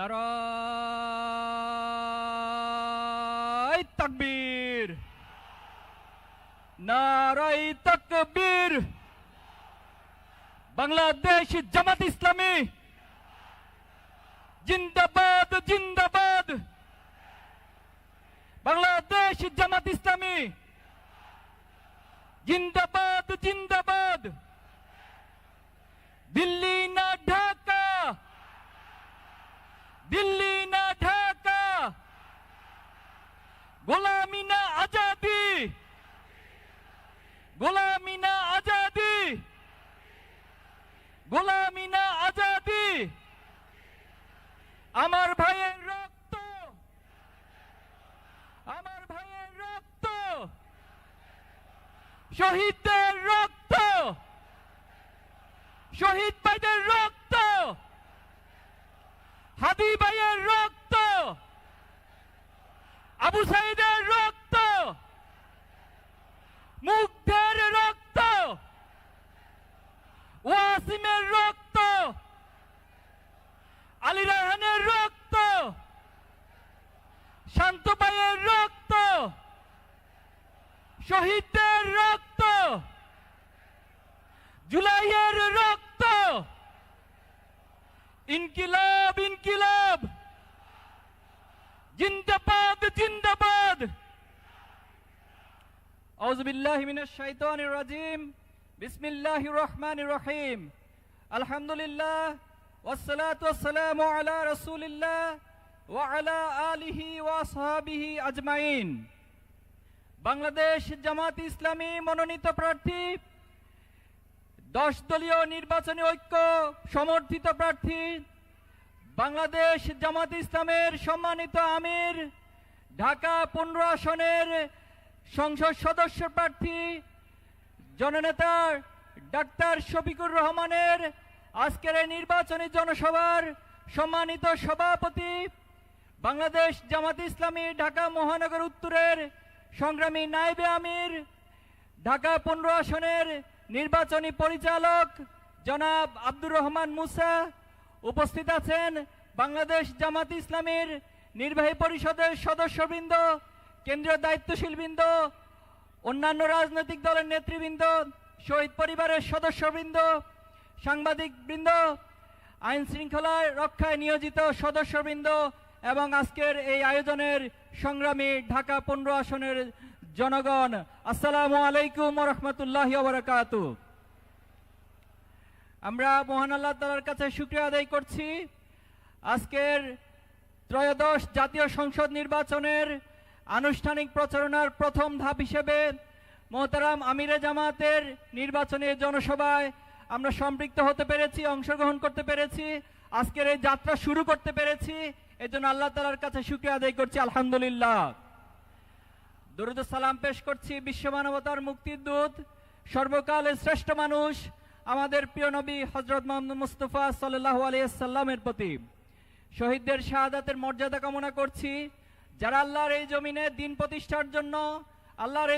নারায় তাকবীর। নারায় তাকবীর। বাংলাদেশ জামাত ইসলামী। জিন্দাবাদ জিন্দাবাদ। বাংলাদেশ জামাত ইসলামী। জিন্দাবাদ জিন্দাবাদ দিল্লি না ঢাকা দিল্লি না ঢাকা গোলামি না আজাদি গোলামি না আজাদি। গোলামি না আজাদি। আমার ভাইয়ের রক্ত। আমার ভাইয়ের রক্ত। শহীদদের রক্ত। শহীদ ভাইদের রক্ত। হাদি ভাইয়ের রক্ত। আবু সাইদের রক্ত মুগ্ধের রক্ত ওয়াসিমের রক্ত আলী রাহানের রক্ত শান্ত ভাইয়ের রক্ত শহীদদের রক্ত জুলাইয়ের রক্ত ইনকিলাব ইনকিলাব জিন্দাবাদ জিন্দাবাদ أعوذ بالله من الشيطان الرجيم بسم الله الرحمن الرحيم الحمد لله والصلاة والسلام على رسول الله وعلى آله وأصحابه أجمعين বাংলাদেশ জামাত ইসলামী মনোনীত প্রার্থী, দশ দলীয় নির্বাচনী ঐক্য সমর্থিত প্রার্থী, বাংলাদেশ জামাত ইসলামের সম্মানিত আমির, ঢাকা পনেরো আসনের সংসদ সদস্য প্রার্থী, জননেতা ডাক্তার শফিকুর রহমানের আজকের নির্বাচনী জনসভার সম্মানিত সভাপতি, বাংলাদেশ জামাত ইসলামী ঢাকা মহানগর উত্তরের সংগ্রামী নাইবে আমির, ঢাকা পনেরো আসনের নির্বাচনী পরিচালক জনাব আব্দুর রহমান মুসা, উপস্থিত আছেন বাংলাদেশ জামাত ইসলামীর নির্বাহী পরিষদের সদস্যবৃন্দ, কেন্দ্রীয় দায়িত্বশীলবৃন্দ, অন্যান্য রাজনৈতিক দলের নেতৃবৃন্দ, শহীদ পরিবারের সদস্যবৃন্দ, সাংবাদিকবৃন্দ আইন শৃঙ্খলা রক্ষায় নিয়োজিত সদস্যবৃন্দ এবং আজকের এই আয়োজনের সংগ্রামী ঢাকা পনেরো আসনের জনগণ, আসসালামু আলাইকুম রহমতুল্লাহ বরকাত আমরা মোহান আল্লাহ তালার কাছে শুক্রিয়া আদায় করছি। আজকের ত্রয়োদশ জাতীয় সংসদ নির্বাচনের আনুষ্ঠানিক প্রচারণার প্রথম ধাপ হিসেবে মোহতারাম আমিরে জামাতের নির্বাচনী জনসভায় আমরা সম্পৃক্ত হতে পেরেছি, অংশগ্রহণ করতে পেরেছি। আজকের এই যাত্রা শুরু করতে পেরেছি। এজন্য আল্লাহ তালার কাছে শুক্রিয়া আদায় করছি, আলহামদুলিল্লাহ। দরুদ সালাম পেশ করছি, বিশ্ব মানবতার মুক্তির দূত, সর্বকালের শ্রেষ্ঠ মানুষ, আমাদের প্রিয় নবী হজরত মোহাম্মদ মুস্তফা সাল্লাহ আলিয়াল্লামের প্রতি। শহীদদের শাহাদাতের মর্যাদা কামনা করছি। যারা আল্লাহর এই জমিনে দিন প্রতিষ্ঠার জন্য, আল্লাহর